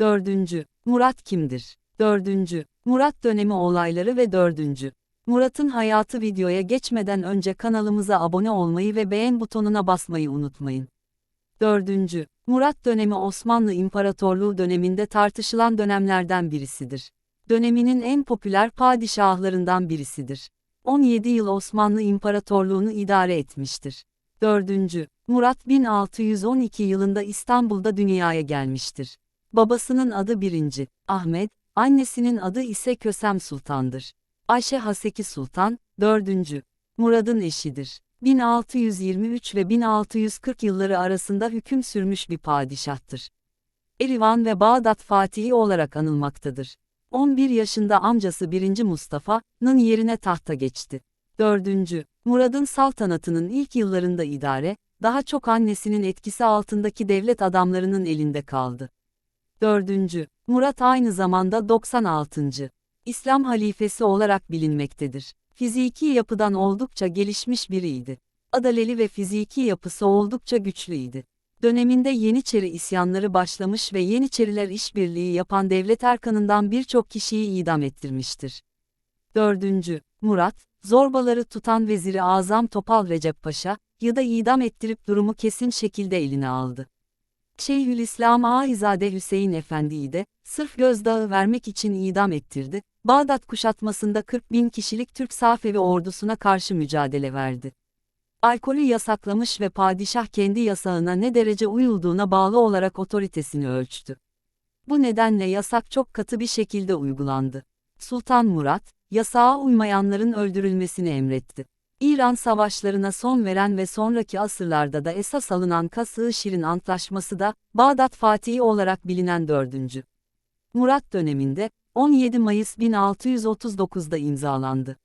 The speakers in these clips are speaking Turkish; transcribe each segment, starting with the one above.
4. Murat kimdir? 4. Murat dönemi olayları ve 4. Murat'ın hayatı videoya geçmeden önce kanalımıza abone olmayı ve beğen butonuna basmayı unutmayın. 4. Murat dönemi Osmanlı İmparatorluğu döneminde tartışılan dönemlerden birisidir. Döneminin en popüler padişahlarından birisidir. 17 yıl Osmanlı İmparatorluğunu idare etmiştir. 4. Murat 1612 yılında İstanbul'da dünyaya gelmiştir. Babasının adı 1. Ahmet, annesinin adı ise Kösem Sultan'dır. Ayşe Haseki Sultan, 4. Murad'ın eşidir. 1623 ve 1640 yılları arasında hüküm sürmüş bir padişahtır. Erivan ve Bağdat Fatihi olarak anılmaktadır. 11 yaşında amcası 1. Mustafa'nın yerine tahta geçti. 4. Murad'ın saltanatının ilk yıllarında idare, daha çok annesinin etkisi altındaki devlet adamlarının elinde kaldı. 4. Murat aynı zamanda 96. İslam halifesi olarak bilinmektedir. Fiziki yapıdan oldukça gelişmiş biriydi. Adaleli ve fiziki yapısı oldukça güçlüydü. Döneminde Yeniçeri isyanları başlamış ve Yeniçeriler işbirliği yapan devlet erkanından birçok kişiyi idam ettirmiştir. 4. Murat, zorbaları tutan Veziri Azam Topal Recep Paşa, ya da idam ettirip durumu kesin şekilde eline aldı. Şeyhülislam Aizade Hüseyin Efendi'yi de, sırf gözdağı vermek için idam ettirdi, Bağdat kuşatmasında 40 bin kişilik Türk Safevi ordusuna karşı mücadele verdi. Alkolü yasaklamış ve padişah kendi yasağına ne derece uyulduğuna bağlı olarak otoritesini ölçtü. Bu nedenle yasak çok katı bir şekilde uygulandı. Sultan Murat, yasağa uymayanların öldürülmesini emretti. İran savaşlarına son veren ve sonraki asırlarda da esas alınan Kas-ı Şirin Antlaşması da, Bağdat Fatihi olarak bilinen 4. Murat döneminde, 17 Mayıs 1639'da imzalandı.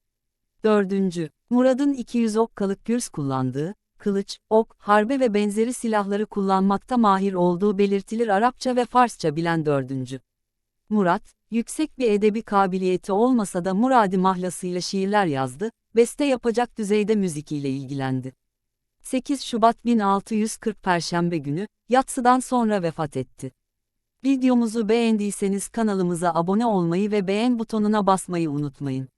4. Murad'ın 200 okkalık gürs kullandığı, kılıç, ok, harbe ve benzeri silahları kullanmakta mahir olduğu belirtilir Arapça ve Farsça bilen 4. Murat, yüksek bir edebi kabiliyeti olmasa da Muradi mahlasıyla şiirler yazdı, beste yapacak düzeyde müzik ile ilgilendi. 8 Şubat 1640 Perşembe günü, yatsıdan sonra vefat etti. Videomuzu beğendiyseniz kanalımıza abone olmayı ve beğen butonuna basmayı unutmayın.